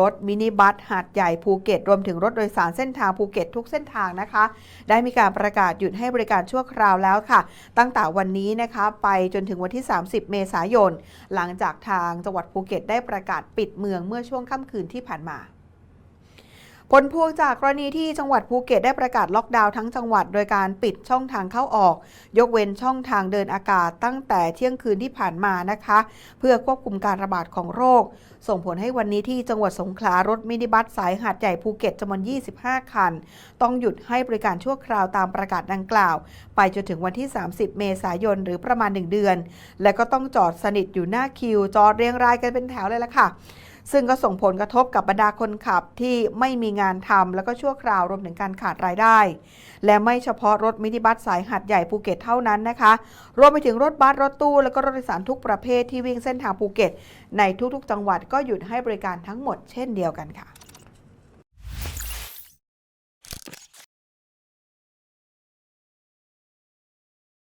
รถมินิบัสหาดใหญ่ภูเก็ต รวมถึงรถโดยสารเส้นทางภูเก็ตทุกเส้นทางนะคะ ได้มีการประกาศหยุดให้บริการชั่วคราวแล้วค่ะ ตั้งแต่วันนี้นะคะไปจนถึงวันที่ 30 เมษายน หลังจากทางจังหวัดภูเก็ตได้ประกาศปิดเมืองเมื่อช่วงค่ำคืนที่ผ่านมา ผลพวงจากกรณีที่จังหวัดภูเก็ตได้ประกาศล็อกดาวน์ทั้งจังหวัดโดยการปิดช่องทางเข้าออก ยกเว้นช่องทางเดินอากาศตั้งแต่เที่ยงคืนที่ผ่านมานะคะ เพื่อควบคุมการระบาดของโรค ส่งผลให้วันนี้ที่จังหวัดสงขลารถมินิบัสสายหาดใหญ่ภูเก็ตจำนวน 25 คัน ต้องหยุดให้บริการชั่วคราวตามประกาศดังกล่าว ไปจนถึงวันที่ 30 เมษายนหรือประมาณ 1 เดือน และก็ต้องจอดสนิทอยู่หน้าคิว จอดเรียงรายกันเป็นแถวเลยล่ะค่ะ ซึ่งก็ส่งผลกระทบกับบรรดาคนขับที่ไม่มีงานทำแล้วก็ชั่วคราวรวมถึงการขาดรายได้ และไม่เฉพาะรถมินิบัสสายหัดใหญ่ภูเก็ตเท่านั้นนะคะ รวมไปถึงรถบัสรถตู้ แล้วก็รถโดยสารทุกประเภทที่วิ่งเส้นทางภูเก็ต ในทุกๆ จังหวัดก็หยุดให้บริการทั้งหมดเช่นเดียวกันค่ะ